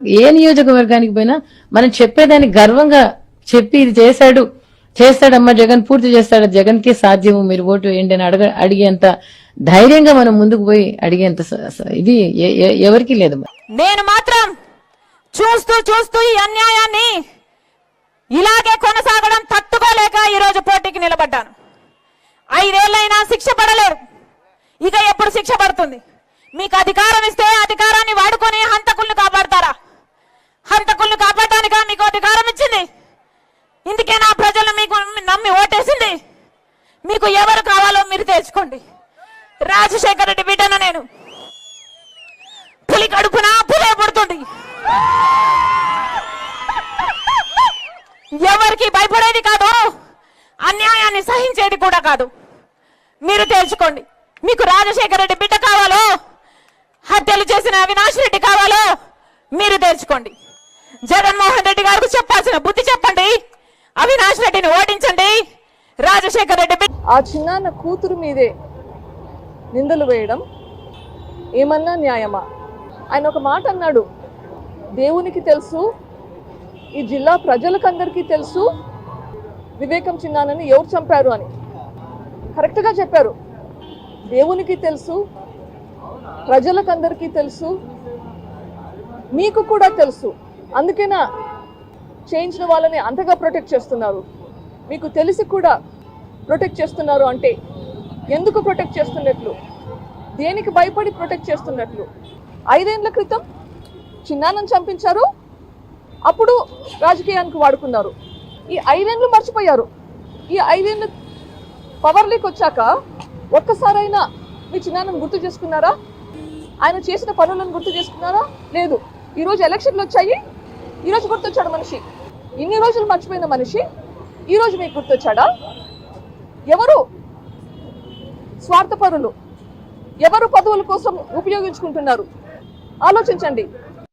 ఏ నియోజకవర్గానికి పోయినా మనం చెప్పేదాన్ని గర్వంగా చెప్పి ఇది చేశాడు చేస్తాడమ్మా జగన్ పూర్తి చేస్తాడు జగన్కి సాధ్యము మీరు ఓటు వేయండి అని అడగ అడిగేంత ధైర్యంగా మనం ముందుకు పోయి అడిగేంత ఇది ఎవరికి ఎవరికీ లేదు. నేను మాత్రం చూస్తూ చూస్తూ ఈ అన్యాయాన్ని ఇలాగే కొనసాగడం తట్టుకోలేక ఈరోజు పోటీకి నిలబడ్డాను. ఐదేళ్ళైనా శిక్ష పడలేరు. ఇక ఎప్పుడు శిక్ష పడుతుంది? మీకు అధికారం ఇస్తే అధికారాన్ని వాడుకొని హంతకుల్ని కావాలో మీరు తెచ్చుకోండి రాజశేఖర రెడ్డి బిడ్డను నేను పులి కడుపున పులే పుడుతుంది ఎవరికి భయపడేది కాదు అన్యాయాన్ని సహించేది కూడా కాదు. మీరు తేల్చుకోండి మీకు రాజశేఖర రెడ్డి బిడ్డ కావాలో హత్యలు చేసిన అవినాష్ రెడ్డి కావాలో మీరు తేల్చుకోండి జగన్మోహన్ రెడ్డి గారికి చెప్పాల్సిన బుద్ధి చెప్పండి అవినాష్ రెడ్డిని ఓడించండి రాజశేఖర రెడ్డి ఆ చిన్నాన్న కూతురు మీదే నిందలు వేయడం ఏమన్నా న్యాయమా? ఆయన ఒక మాట అన్నాడు. దేవునికి తెలుసు ఈ జిల్లా ప్రజలకందరికీ తెలుసు వివేకం చిన్నానని ఎవరు చంపారు అని. కరెక్ట్గా చెప్పారు. దేవునికి తెలుసు ప్రజలకందరికీ తెలుసు మీకు కూడా తెలుసు. అందుకేనా చేయించిన వాళ్ళని అంతగా ప్రొటెక్ట్ చేస్తున్నారు. మీకు తెలిసి కూడా ప్రొటెక్ట్ చేస్తున్నారు అంటే ఎందుకు ప్రొటెక్ట్ చేస్తున్నట్లు? దేనికి భయపడి ప్రొటెక్ట్ చేస్తున్నట్లు? ఐదేళ్ళ క్రితం చిన్నాన్నను చంపించారు. అప్పుడు రాజకీయానికి వాడుకున్నారు. ఈ ఐదేళ్ళు మర్చిపోయారు. ఈ ఐదేళ్ళు పవర్లోకి వచ్చాక ఒక్కసారైనా మీ చిన్నాన్నను గుర్తు చేసుకున్నారా? ఆయన చేసిన పనులను గుర్తు చేసుకున్నారా? లేదు. ఈరోజు ఎలక్షన్లు వచ్చాయి. ఈరోజు గుర్తొచ్చాడు మనిషి. ఇన్ని రోజులు మర్చిపోయిన మనిషి. ఈరోజు మీకు గుర్తొచ్చాడా? ఎవరు స్వార్థపరులు? ఎవరు పదవుల కోసం ఉపయోగించుకుంటున్నారు? ఆలోచించండి.